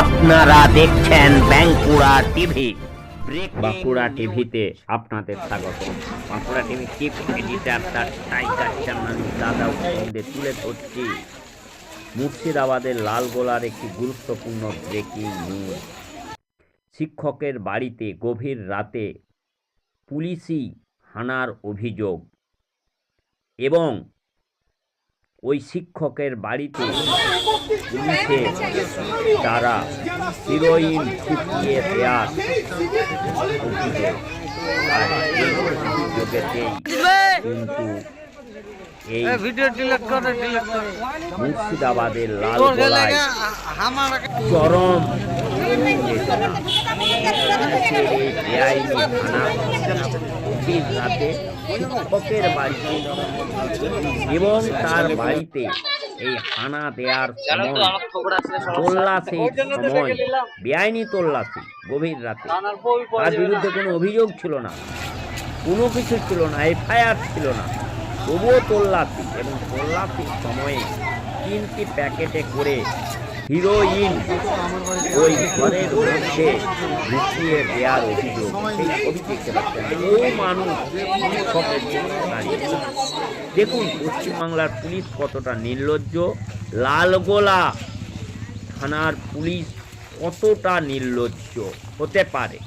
আপনারা দেখছেন বাঁকুড়া টিভি। বাঁকুড়া টিভিতে আপনাদের স্বাগত। বাঁকুড়া টিভি চিফ এডিটার তার টাইগার চ্যানেল দাদা সঙ্গে তুলে ধরছি। মুর্শিদাবাদের লালগোলার একটি গুরুত্বপূর্ণ ব্রেকিং নিউজ শিক্ষকের বাড়িতে গভীর রাতে পুলিশি হানার অভিযোগ। এবং ওই শিক্ষকের বাড়িতে পুলিশে তারা হিরোইন অভিযোগ আর এই অভিযোগেতেই কিন্তু এই ভিডিও ডিলিট করে ডিলিট করে। মুর্শিদাবাদের লাল গোলায় চরম বেআইনি হানা গভীর রাতে শিক্ষকের বাড়িতে এবং তার বাড়িতে এই হানা দেওয়ার সময় তল্লাশির সময় বেআইনি তল্লাশি গভীর রাতে। তার বিরুদ্ধে কোনো অভিযোগ ছিল না। কোনো কিছু ছিল না এফআইআর ছিল না। তবুও তল্লাশি এবং তল্লাশির সময়ে তিনটি প্যাকেটে করে হিরোইন ওই ঘরের মধ্যে লুকিয়ে দেওয়ার অভিযোগ। সেই ছবি দেখতে পাচ্ছেন বহু মানুষ দেখুন, পশ্চিমবাংলার পুলিশ কতটা নির্লজ্জ। লালগোলা থানার পুলিশ কতটা নির্লজ্জ হতে পারে?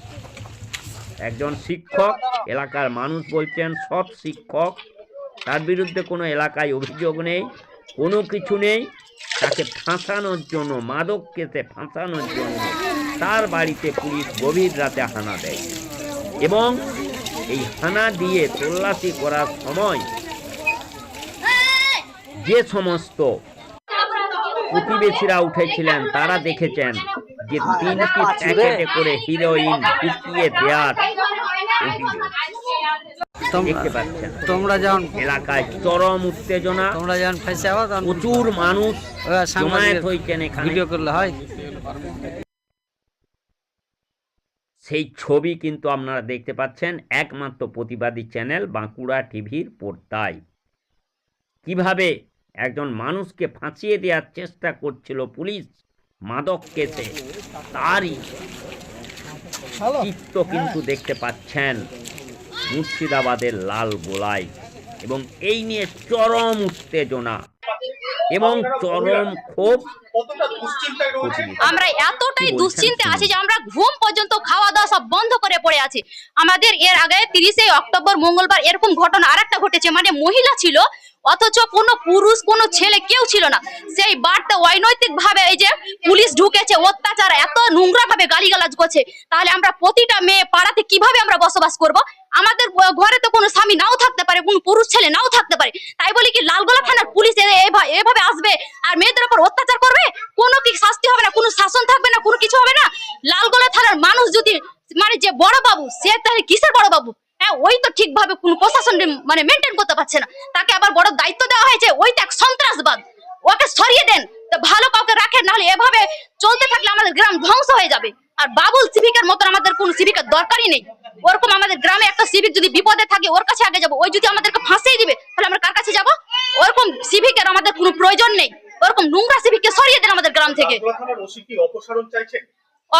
একজন শিক্ষক, এলাকার মানুষ বলছেন, সৎ শিক্ষক। তার বিরুদ্ধে কোনো এলাকায় অভিযোগ নেই, কোনো কিছু নেই। তাকে ফাঁসানোর জন্য মাদক কেসে ফাঁসানোর জন্য তার বাড়িতে পুলিশ গভীর রাতে হানা দেয়। এবং এই হানা দিয়ে তল্লাশি করার সময় যে সমস্ত প্রতিবেশীরা উঠেছিলেন, তারা দেখেছেন যে তিনটি প্যাকেটে করে হিরোইন ঢুকিয়ে দেওয়ার অভিযোগ। তোমরা যখন এলাকায় চরম উত্তেজনা তোমরা যখন ফেসে প্রচুর মানুষ ওরা জমায়েত হয়েছেন এখানে। ভিডিও করলে হয়। সেই ছবি কিন্তু আপনারা দেখতে পাচ্ছেন একমাত্র প্রতিবাদী চ্যানেল বাঁকুড়া টিভির পর্দায়। কীভাবে একজন মানুষকে ফাঁসিয়ে দেওয়ার চেষ্টা করছিল পুলিশ মাদক কেসে তারই চিত্র কিন্তু দেখতে পাচ্ছেন। মুর্শিদাবাদের লাল গোলায়। এবং এই নিয়ে চরম উত্তেজনা এবং চরম ক্ষোভ। আমরা এতটাই দুশ্চিন্তে আছি যে আমরা ঘুম পর্যন্ত খাওয়া দাওয়া সব বন্ধ করে পড়ে আছি। আমাদের এর আগে তিরিশে অক্টোবর মঙ্গলবার এরকম ঘটনা আরেকটা ঘটেছে। মানে মহিলা ছিল অথচ কোনো পুরুষ কোনো ছেলে কেউ ছিল না। সেই বারটা অনৈতিক ভাবে এই যে পুলিশ ঢুকেছে অত্যাচার এত নোংরা ভাবে গালিগালাজ করছে। তাহলে আমরা প্রতিটা মেয়ে পাড়াতে কীভাবে আমরা বসবাস করব? আমাদের ঘরে তো কোনো স্বামী নাও থাকতে পারে, কোনো পুরুষ ছেলে নাও থাকতে পারে। তাই বলি কি লালগোলা থানার পুলিশ এভাবে আসবে আর মেয়েদের উপর অত্যাচার করবে? কোনো কি শাস্তি হবে না, কোনো শাসন থাকবে না, কোনো কিছু হবে না? লালগোলা থানার মানুষ যদি মানে যে বড় বাবু, সে তাহলে কিসের বড় বাবু? হ্যাঁ ওই তো ঠিকভাবে কোনো প্রশাসন মানে মেনটেন করতে পারছে না। তাকে আবার বড় দায়িত্ব দেওয়া হয়েছে ওই তো এক সন্ত্রাসবাদ। ওকে সরিয়ে দেন ভালো কাউকে রাখেন, নাহলে এভাবে চলতে থাকলে আমাদের গ্রাম ধ্বংস হয়ে যাবে। আর বাবুল সিভিকের মতন আমাদের কোনো সিভিকের দরকারই নেই। ওরকম আমাদের গ্রামে একটা সিভিক যদি বিপদে থাকে, ওর কাছে আগে যাব। ওই যদি আমাদেরকে ফাঁসিয়ে দিবে, তাহলে আমরা কার কাছে যাব? ওরকম সিভিকের আমাদের কোনো প্রয়োজন নেই। ওরকম নোংরা সিভিককে সরিয়ে দেন আমাদের গ্রাম থেকে। অপসারণ চাইছেন?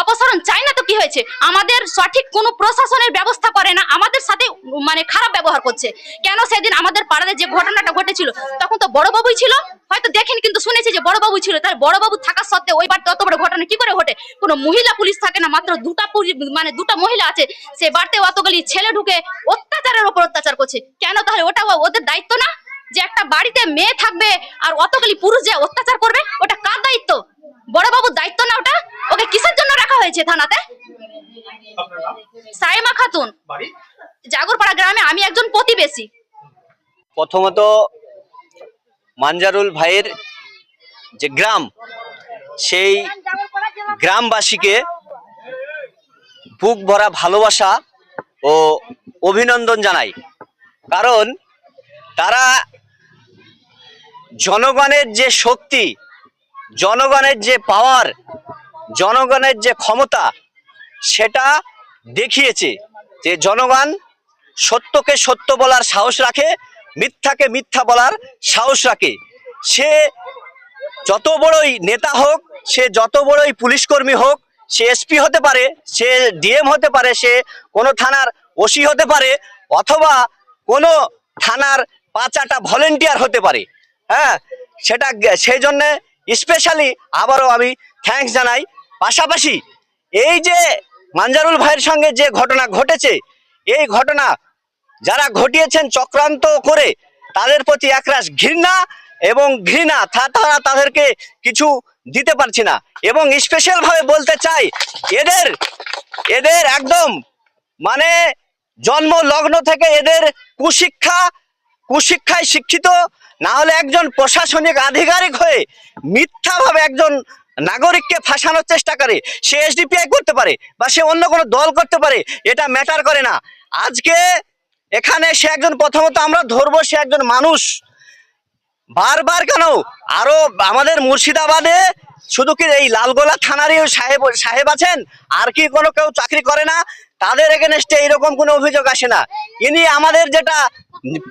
অপসারণ চাই না তো কি হয়েছে? আমাদের সঠিক কোনো প্রশাসনের ব্যবস্থা করে না, আমাদের সাথে মানে খারাপ ব্যবহার করছে। কেন সেদিন আমাদের পাড়াতে যে ঘটনাটা ঘটেছিল? তখন তো বড় বাবুই ছিল। হয়তো দেখেন, কিন্তু শুনেছি যে বড় বাবু ছিল। তার বড় বাবু থাকা সত্ত্বেও ওই বাড়িতে অত বড় ঘটনা কি করে ঘটে? কোনো মহিলা পুলিশ থাকে না, মাত্র দুটা মানে দুটা মহিলা আছে। সে বাড়িতে অতগুলি ছেলে ঢুকে অত্যাচারের ওপর অত্যাচার করছে। কেন তাহলে ওটা ওদের দায়িত্ব না? যে একটা বাড়িতে মেয়ে থাকবে আর অতগুলি পুরুষ যে অত্যাচার করবে, ওটা কার দায়িত্ব? বড় বাবুর দায়িত্ব না ওটা? ওকে কিসের জন্য রাখা হয়েছে থানাতে? সাইমা খাতুন। জাগরপাড়া গ্রামে আমি একজন প্রতিবেশী। প্রথমত মানজারুল ভাইয়ের যে গ্রাম সেই গ্রামবাসীকে বুক ভরা ভালোবাসা ও অভিনন্দন জানাই। কারণ তারা জনগণের যে শক্তি জনগণের যে পাওয়ার জনগণের যে ক্ষমতা, সেটা দেখিয়েছে যে জনগণ সত্যকে সত্য বলার সাহস রাখে, মিথ্যাকে মিথ্যা বলার সাহস রাখে। সে যত বড়ই নেতা হোক, সে যত বড়ই পুলিশ কর্মী হোক, সে এসপি হতে পারে, সে ডিএম হতে পারে, সে কোনো থানার ওসি হতে পারে, অথবা কোনো থানার পাঁচাটা ভলেন্টিয়ার হতে পারে। হ্যাঁ সেটা সেই জন্যে স্পেশালি আবারও আমি থ্যাঙ্কস জানাই। পাশাপাশি এই যে মানজারুল ভাইয়ের সঙ্গে যে ঘটনা ঘটেছে, এই ঘটনা যারা ঘটিয়েছেন চক্রান্ত করে, তাদের প্রতি একরাশ ঘৃণা এবং ঘৃণা তারা তাদেরকে কিছু দিতে পারছি না। এবং স্পেশাল ভাবে বলতে চাই, এদের এদের একদম মানে জন্ম লগ্ন থেকে এদের কুশিক্ষা কুশিক্ষায় শিক্ষিত, না হলে একজন প্রশাসনিক আধিকারিক হয়ে মিথ্যাভাবে একজন নাগরিককে ফাঁসানোর চেষ্টা করে। সে এসডিপিআই করতে পারে বা সে অন্য কোনো দল করতে পারে, এটা ম্যাটার করে না। আজকে এখানে সে একজন, প্রথমত আমরা ধরবো সে একজন মানুষ। বারবার কেন? আরও আমাদের মুর্শিদাবাদে শুধু কি এই লালগোলা থানারই সাহেব সাহেব আছেন? আর কি কোনো কেউ চাকরি করে না? তাদের এগেনস্টে এইরকম কোনো অভিযোগ আসে না। ইনি আমাদের যেটা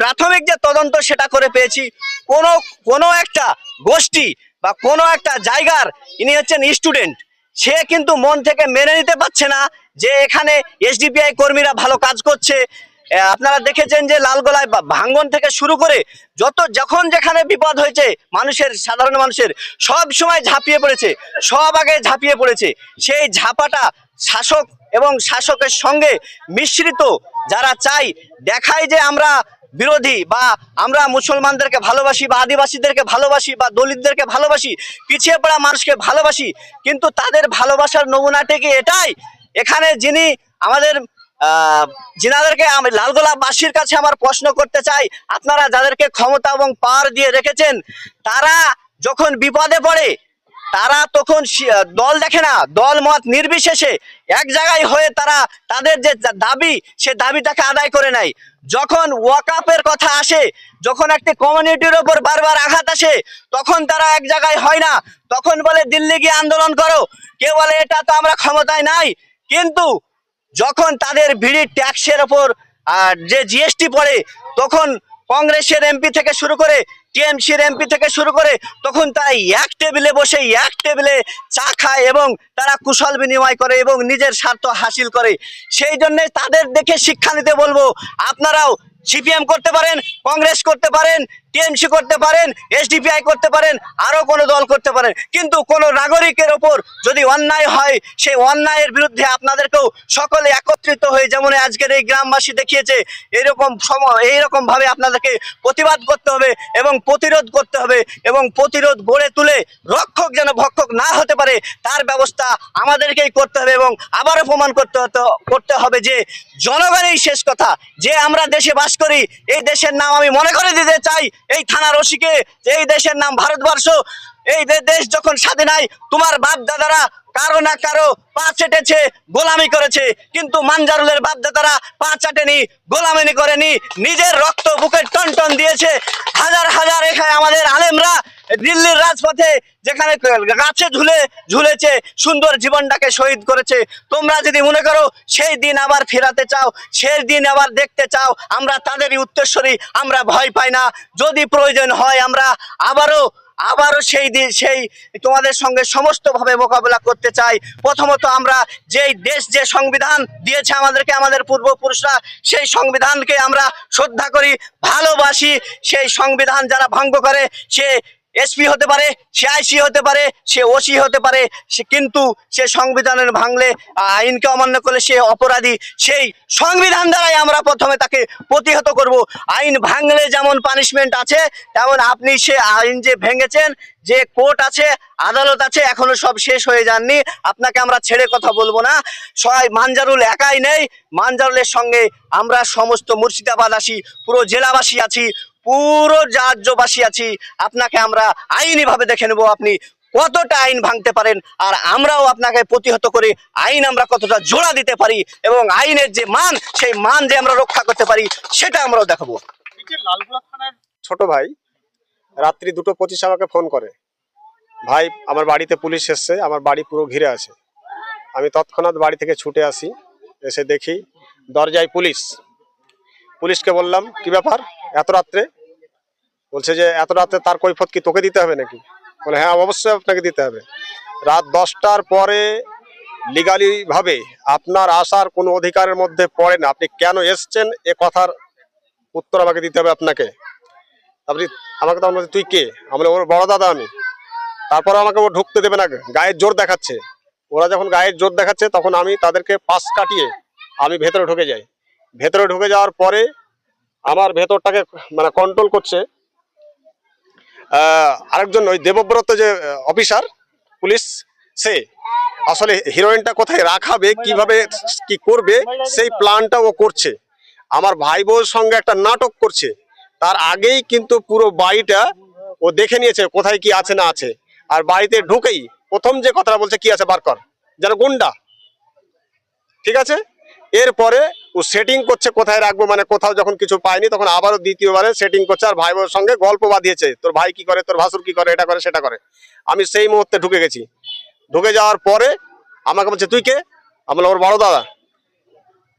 প্রাথমিক যে তদন্ত সেটা করে পেয়েছি। কোনো কোনো একটা গোষ্ঠী বা কোনো একটা জায়গার ইনি হচ্ছেন স্টুডেন্ট সে কিন্তু মন থেকে মেনে নিতে পারছে না যে এখানে এসডিপিআই কর্মীরা ভালো কাজ করছে। আপনারা দেখেছেন যে লালগোলায় ভাঙ্গন থেকে শুরু করে যত, যখন যেখানে বিপদ হয়েছে, মানুষের, সাধারণ মানুষের, সব সময় ঝাঁপিয়ে পড়েছে, সব আগে ঝাঁপিয়ে পড়েছে। সেই ঝাঁপাটা শাসক এবং শাসকের সঙ্গে মিশ্রিত যারা চাই, দেখায় যে আমরা বিরোধী বা আমরা মুসলমানদেরকে ভালোবাসি বা আদিবাসীদেরকে ভালোবাসি বা দলিতদেরকে ভালোবাসি, পিছিয়ে পড়া মানুষকে ভালোবাসি, কিন্তু তাদের ভালোবাসার নমুনাটি কি এটাই। এখানে যিনি আমাদের যিনাদেরকে আমি লালগোলাবাসীর কাছে আমার প্রশ্ন করতে চাই, আপনারা যাদেরকে ক্ষমতা এবং পাওয়ার দিয়ে রেখেছেন, তারা যখন বিপদে পড়ে তারা তখন দল দেখে না, দল মত নির্বিশেষে এক জায়গায় হয়ে তারা তাদের যে দাবি, সে দাবিটাকে আদায় করে নেয়। যখন ওয়াকাপের কথা আসে, যখন একটি কমিউনিটির ওপর বারবার আঘাত আসে, তখন তারা এক জায়গায় হয় না। তখন বলে, দিল্লি গিয়ে আন্দোলন করো। কেউ বলে, এটা তো আমরা ক্ষমতায় নাই। কিন্তু যখন তাদের ভিড়ি ট্যাক্সের ওপর যে জিএসটি পড়ে, তখন কংগ্রেসের এমপি থেকে শুরু করে টিএমসির এমপি থেকে শুরু করে তখন তাই এক টেবিলে বসে এক টেবিলে চা খায় এবং তারা কুশল বিনিময় করে এবং নিজের স্বার্থ হাসিল করে। সেই জন্যে তাদের দেখে শিক্ষা নিতে বলব। আপনারাও সিপিএম করতে পারেন, কংগ্রেস করতে পারেন, টিএমসি করতে পারেন, এসডিপিআই করতে পারেন, আরও কোনো দল করতে পারেন। কিন্তু কোনো নাগরিকের ওপর যদি অন্যায় হয়, সেই অন্যায়ের বিরুদ্ধে আপনাদেরকেও সকলে একত্রিত হয়ে যেমন আজকের এই গ্রামবাসী দেখিয়েছে, এরকম সময় এইরকম ভাবে আপনাদেরকে প্রতিবাদ করতে হবে এবং প্রতিরোধ করতে হবে এবং প্রতিরোধ গড়ে তুলে রক্ষক যেন ভক্ষক না হতে পারে, তার ব্যবস্থা আমাদেরকেই করতে হবে এবং আবারও প্রমাণ করতে করতে হবে যে জনগণই শেষ কথা, যে আমরা দেশে বাস করি, এই দেশের নাম আমি মনে করে দিতে চাই। এই থানার ওসিকে যে এই দেশের নাম ভারতবর্ষ, এই দেশ যখন স্বাধীন হয়, তোমার বাপ দাদারা কারও না কারও পা চেটেছে, গোলামি করেছে। কিন্তু মানজারুলের বাপ দাদারা পা চাটেনি, গোলামিনি করেনি। নিজের রক্ত বুকে টন টন দিয়েছে। হাজার হাজার এখানে আমাদের আলেমরা দিল্লির রাজপথে যেখানে গাছে ঝুলে, ঝুলেছে, সুন্দর জীবনটাকে শহীদ করেছে। তোমরা যদি মনে করো, সেই দিন আবার ফেরাতে চাও, সেই দিন আবার দেখতে চাও, আমরা তাদেরই উত্তরস্বরী আমরা ভয় পাই না। যদি প্রয়োজন হয়, আমরা আবারও আবারও সেই দিন সেই তোমাদের সঙ্গে সমস্তভাবে মোকাবেলা করতে চাই। প্রথমত আমরা যেই দেশ, যে সংবিধান দিয়েছে আমাদেরকে, আমাদের পূর্বপুরুষরা, সেই সংবিধানকে আমরা শ্রদ্ধা করি, ভালোবাসি। সেই সংবিধান যারা ভঙ্গ করে, সে এসপি হতে পারে, সে আইসি হতে পারে, সে ওসি হতে পারে, সে কিন্তু সে সংবিধানের ভাঙলে আইনকে অমান্য করলে সে অপরাধী, সেই সংবিধান দ্বারাই আমরা প্রথমে তাকে প্রতিহত করব। আইন ভাঙলে যেমন পানিশমেন্ট আছে, তেমন আপনি সে আইন যে ভেঙেছেন, যে কোর্ট আছে, আদালত আছে, এখনও সব শেষ হয়ে যাননি। আপনাকে আমরা ছেড়ে কথা বলব না। সবাই মানজারুল একাই নেই। মানজারুলের সঙ্গে আমরা সমস্ত মুর্শিদাবাদ আছি পুরো জেলাবাসী আছি। পুরো রাজ্যবাসী আছি। আপনাকে আমরা আইনি ভাবে দেখে নেব আপনি কতটা আইন ভাঙতে পারেন আর আমরাও আপনাকে প্রতিহত করে আইন আমরা কতটা জোড়া দিতে পারি এবং আইনের যে মান, সেই মান যে আমরা রক্ষা করতে পারি, সেটা আমরাও দেখাবো। ছোট ভাই রাত্রি দুটো পঁচিশ আমাকে ফোন করে। ভাই, আমার বাড়িতে পুলিশ এসছে, আমার বাড়ি পুরো ঘিরে আছে। আমি তৎক্ষণাৎ বাড়ি থেকে ছুটে আসি, এসে দেখি দরজায় পুলিশ। পুলিশকে বললাম কি ব্যাপার? এত রাত্রে? বলছে যে এত রাত্রে তার কৈফত কি তোকে দিতে হবে নাকি? বলে হ্যাঁ অবশ্যই আপনাকে দিতে হবে। রাত দশটার পরে লিগালি ভাবে আপনার আসার কোনো অধিকারের মধ্যে পড়ে না আপনি কেন এসছেন? এ কথার উত্তর আমাকে দিতে হবে আপনাকে। আপনি আমাকে তখন বলছে, তুই কে? আমরা ওর বড় দাদা আমি। তারপরে আমাকে ও ঢুকতে দেবে না গায়ের জোর দেখাচ্ছে। ওরা যখন গায়ের জোর দেখাচ্ছে তখন আমি তাদেরকে পাশ কাটিয়ে আমি ভেতরে ঢুকে যাই। ভেতরে ঢুকে যাওয়ার পরে আমার ভেতরটাকে মানে কন্ট্রোল করছে। আরেকজন ওই দেবব্রত যে অফিসার পুলিশ, সে আসলে হিরোইনটা কোথায় রাখাবে, কীভাবে, কি করবে, সেই প্ল্যানটা ও করছে। আমার ভাই বোর সঙ্গে একটা নাটক করছে। তার আগেই কিন্তু পুরো বাড়িটা ও দেখে নিয়েছে কোথায় কি আছে না আছে। আর বাড়িতে ঢুকেই প্রথম যে কথাটা বলছে, কি আছে? বার কর। যেন গুন্ডা। ঠিক আছে? এরপরে ও সেটিং করছে কোথায় রাখব মানে কোথাও যখন কিছু পায়নি তখন আবারও দ্বিতীয়বারে সেটিং করছে আর ভাই বোর সঙ্গে গল্প বাঁধিয়েছে। তোর ভাই কি করে তোর ভাসুর কি করে এটা করে সেটা করে। আমি সেই মুহূর্তে ঢুকে গেছি। ঢুকে যাওয়ার পরে আমাকে বলছে তুই কে? আমি বললাম, ওর বড় দাদা।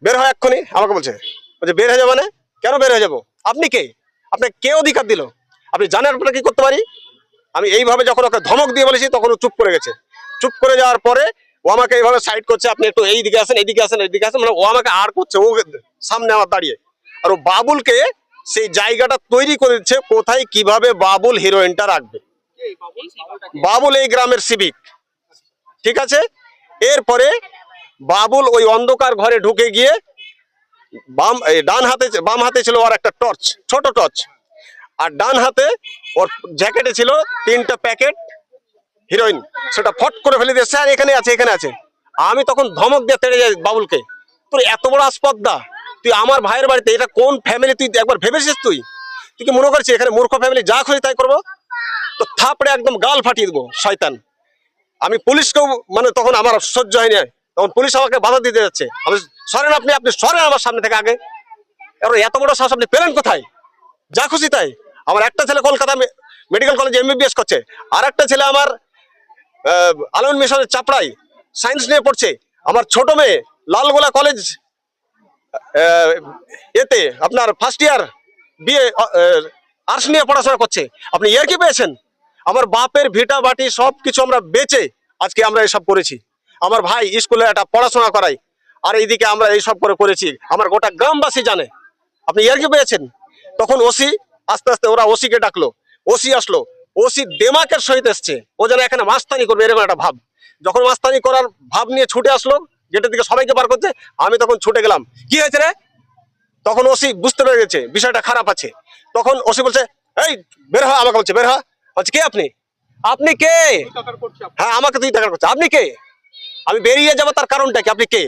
বের হয় এক্ষুনি। আমাকে বলছে বলছে বের হয়ে যাবে মানে? কেন বের হয়ে যাব? আপনি কে? আপনাকে কে অধিকার দিল? আপনি জানেন আপনারা কি করতে পারি? আমি এইভাবে যখন ওকে ধমক দিয়ে বলেছি তখন ও চুপ করে গেছে। চুপ করে যাওয়ার পরে ও আমাকে এইভাবে সাইড করছে, আপনি একটু এই দিকে আসেন, এইদিকে আসেন এইদিকে আসেন মানে ও আমাকে আর করছে, ও সামনে আমার দাঁড়িয়ে। আর ও বাবুলকে সেই জায়গাটা তৈরি করে দিচ্ছে, কোথায়, কীভাবে বাবুল হিরোইনটা রাখবে। বাবুল এই গ্রামের সিভিক ঠিক আছে? এরপরে বাবুল ওই অন্ধকার ঘরে ঢুকে গিয়ে বাম ডান হাতে, বাম হাতে ছিল ওর একটা টর্চ ছোট টর্চ আর ডান হাতে ওর জ্যাকেটে ছিল তিনটা প্যাকেট হিরোইন, সেটা ফট করে ফেলে দিয়ে, স্যার, এখানে আছে এখানে আছে। আমি তখন ধমক দিয়ে তেড়ে যাই বাবুলকে। তোর এত বড় আসপদ্দা তুই আমার ভাইয়ের বাড়িতে, এটা কোন ফ্যামিলি তুই একবার ভেবেছিস তুই? তুই কি মনে করছিস, এখানে মূর্খ ফ্যামিলি যা খুশি তাই করব? তো থাপড়ে একদম গাল ফাটিয়ে দেবো, শয়তান। আমি পুলিশকেও মানে তখন আমার সহ্য হয়নি। তখন পুলিশ আমাকে বাধা দিতে যাচ্ছে। আমি সরেন আপনি আপনি সরেন আমার সামনে থেকে আগে। এবার এত বড় সাহস, আপনি পেলেন কোথায়? যা খুশি তাই। আমার একটা ছেলে কলকাতা মেডিকেল কলেজে এমবিবিএস করছে। আর একটা ছেলে আমার আলমন মিশনের চাপড়াই সায়েন্স নিয়ে পড়ছে। আমার ছোট মেয়ে, লালগোলা কলেজ এতে আপনার ফার্স্ট ইয়ার বিএ আর্টস নিয়ে পড়াশোনা করছে। আপনি ইয়ার কি পেয়েছেন? আমার বাপের ভিটা, বাটি সব কিছু আমরা বেচে আজকে আমরা এসব করেছি। আমার ভাই স্কুলে একটা পড়াশোনা করাই আর এইদিকে আমরা এইসব করে করেছি। আমার গোটা গ্রামবাসী জানে। আপনি ইয়ার কি পেয়েছেন? তখন ওসি, আস্তে আস্তে ওরা ওসিকে ডাকলো। ওসি আসলো। ওসি দেমাকের সহিত এসছে। ও যেন এখানে মাস্তানি করবে এরকম একটা ভাব। যখন মাস্তানি করার ভাব নিয়ে ছুটে আসলো গেটের দিকে সবাইকে বার করছে আমি তখন ছুটে গেলাম। কি হয়েছে রে? তখন ওসি বুঝতে পেরে গেছে বিষয়টা খারাপ আছে। তখন ওসি বলছে এই বের হ আমাকে বলছে বের হ। বলছে কে আপনি? আপনি কে। হ্যাঁ আমাকে তুই দেখার করছে। আপনি কে? আমি বেরিয়ে যাব তার কারণটা কি? আপনি কে?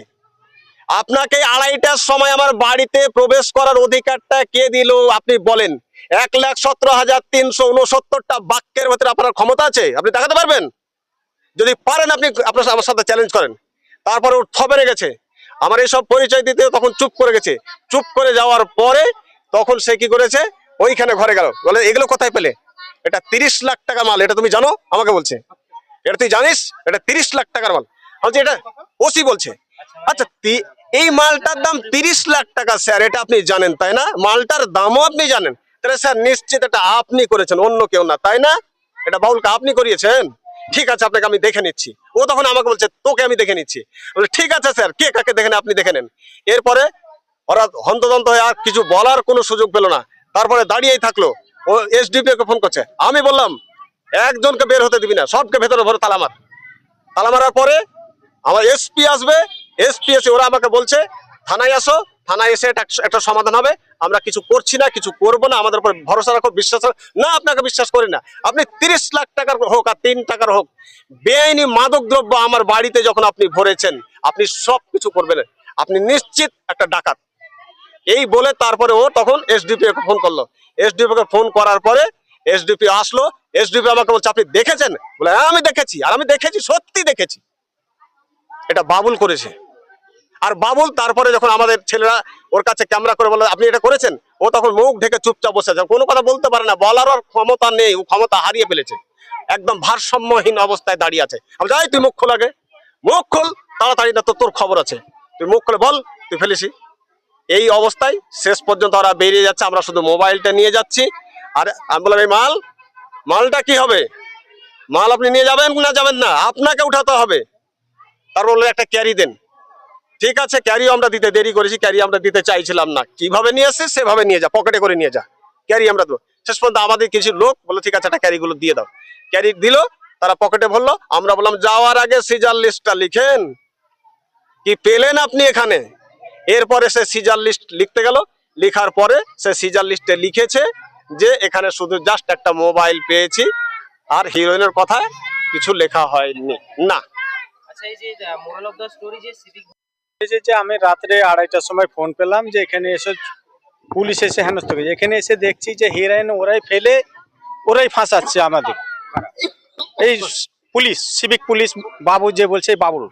আপনাকে আড়াইটার সময় আমার বাড়িতে প্রবেশ করার অধিকারটা কে দিল? আপনি বলেন। এক লাখ সতেরো হাজার তিনশো উনসত্তরটা বাক্যের ভেতরে আপনার ক্ষমতা আছে? আপনি দেখাতে পারবেন? যদি পারেন আপনি আপনার আমার সাথে চ্যালেঞ্জ করেন। তারপরে ও থবেরে গেছে। আমার এইসব পরিচয় দিতে তখন চুপ করে গেছে। চুপ করে যাওয়ার পরে তখন সে কি করেছে? ওইখানে ঘরে গেল। বলে, এগুলো কোথায় পেলে? এটা তিরিশ লাখ টাকা মাল। এটা তুমি জানো? আমাকে বলছে। এটা তুই জানিস? এটা তিরিশ লাখ টাকার মাল। আমি এটা ওসি বলছে। আচ্ছা এই মালটার দাম তিরিশ লাখ টাকা, স্যার, এটা আপনি জানেন, তাই না? মালটার দামও আপনি জানেন। তাহলে, স্যার, নিশ্চিত এটা আপনি করেছেন, অন্য কেউ না, তাই না? এটা বাউলকে আপনি করিয়েছেন? ঠিক আছে, আপনাকে আমি দেখে নিচ্ছি। ও তখন আমাকে বলছে, তোকে আমি দেখে নিচ্ছি। ঠিক আছে, স্যার, কে কাকে দেখে নেন আপনি দেখে নেন। এরপরে ওরা হন্তদন্ত হয়ে আর কিছু বলার কোনো সুযোগ পেল না। তারপরে দাঁড়িয়েই থাকল। ও এসডিপি কে ফোন করছে। আমি বললাম, একজনকে বের হতে দিবি না, সবকে ভেতরে ভরে, তালা মার। তালা মারার পরে আমার এসপি আসবে এসপি এসে ওরা আমাকে বলছে, থানায় আসো, থানায় এসে একটা সমাধান হবে। আমরা কিছু করছি না, কিছু করব না, আমাদের উপর ভরসা রাখো, বিশ্বাস না, আপনাকে বিশ্বাস করি না। আপনি তিরিশ লাখ টাকার হোক আর তিন টাকার হোক, বেআইনি মাদক দ্রব্য আমার বাড়িতে যখন আপনি ভরেছেন, আপনি সব কিছু করবেন। আপনি নিশ্চিত একটা ডাকাত। এই বলে তারপরে ও তখন এসডিপি কে ফোন করল। এসডিপি কে ফোন করার পরে এসডিপি আসলো। এসডিপি আমাকে বলছে, আপনি দেখেছেন? বলে হ্যাঁ আমি দেখেছি, আর আমি দেখেছি, সত্যি দেখেছি। এটা বাবুল করেছে। আর বাবুল তারপরে যখন আমাদের ছেলেরা ওর কাছে ক্যামেরা করে বলে আপনি এটা করেছেন? ও তখন মুখ ঢেকে চুপচাপ বসে আছে। কোনো কথা বলতে পারে না। বলার ক্ষমতা নেই। ও ক্ষমতা হারিয়ে ফেলেছে। একদম ভারসাম্যহীন অবস্থায় দাঁড়িয়ে আছে। আমি যাই তুই মুখ খোল আগে। মুখ খোল, তাড়াতাড়ি না তো তোর খবর আছে। তুই মুখ খুলে বল, তুই ফেলেছি এই অবস্থায় শেষ পর্যন্ত ওরা বেরিয়ে যাচ্ছে। আমরা শুধু মোবাইলটা নিয়ে যাচ্ছি। আর আমি বললাম, এই মাল, মালটা কি হবে? মাল আপনি নিয়ে যাবেন না যাবেন না, আপনাকে উঠাতে হবে। তার বলল, একটা ক্যারি দেন। ঠিক আছে ক্যারি আমরা দিতে দেরি করেছি ক্যারি আমরা দিতে চাইছিলাম না। কীভাবে নিয়ে এসে সেভাবে নিয়ে যা পকেটে করে নিয়ে যা। ক্যারি আমরা দেবো। শেষ পর্যন্ত আমাদের কিছু লোক বলল ঠিক আছে, একটা ক্যারিগুলো দিয়ে দাও। ক্যারি দিল, তারা পকেটে ভরলো। আমরা বললাম, যাওয়ার আগে সিজার লিস্টটা লিখেন। কি পেলেন আপনি এখানে? এরপরে সে সিজার লিস্ট লিখতে গেল। লেখার পরে সে সিজার লিস্টে লিখেছে যে, এখানে শুধু জাস্ট একটা মোবাইল পেয়েছি, আর হিরোইনের কথায় কিছু লেখা হয়নি। না। আচ্ছা হয়েছে যে আমি রাত্রে আড়াইটার সময় ফোন পেলাম যে এখানে এসে পুলিশ এসে হেনস্থ করেছে। এখানে এসে দেখছি যে হিরাইন ওরাই ফেলে, ওরাই ফাঁসাচ্ছে আমাদের। এই পুলিশ সিভিক পুলিশ, বাবু যে বলছে বাবুল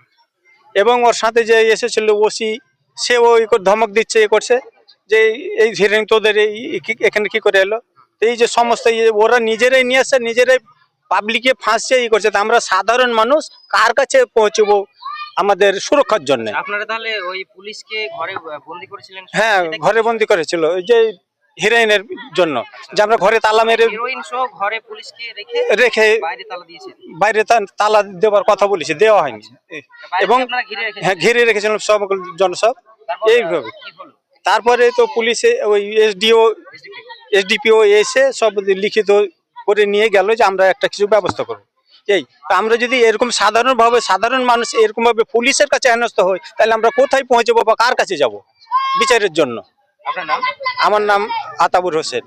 এবং ওর সাথে যে এসেছিল ওসি, সে ওই ধমক দিচ্ছে, এ করছে যে এই হিরাইন তোদের এই এখানে কি করে এলো? এই যে সমস্ত ওরা নিজেরাই নিয়ে আসছে, নিজেরাই পাবলিকে ফাঁসছে, ই করছে। আমরা সাধারণ মানুষ কার কাছে পৌঁছবো? আমাদের সুরক্ষার জন্য। আপনারা তাহলে ওই পুলিশকে ঘরে বন্দি করেছিলেন? হ্যাঁ ঘরে বন্দি করেছিল। ওই যে হিরোইনের জন্য। যে আমরা ঘরে তালা মেরে হিরোইন সহ ঘরে পুলিশকে রেখে রেখে বাইরে তালা বাইরে তালা দেওয়ার কথা বলেছি দেওয়া হয়নি। এবং ঘিরে রেখেছেন হ্যাঁ ঘিরে রেখেছিলাম সব জনসব এইভাবে। তারপরে তো পুলিশে ওই এসডিও এসডিপিও এসে সব লিখিত করে নিয়ে গেল যে আমরা একটা কিছু ব্যবস্থা করব। এই তা আমরা যদি এরকম সাধারণভাবে সাধারণ মানুষ এরকমভাবে পুলিশের কাছে হেনস্থ হই তাহলে আমরা কোথায় পৌঁছবো বা কার কাছে যাব বিচারের জন্য? আপনার নাম? আমার নাম আতাবুর হোসেন।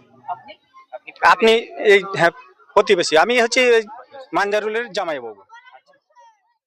আপনি এই হ্যাঁ প্রতিবেশী। আমি হচ্ছে এই মাঞ্জারুলের জামাই বাবু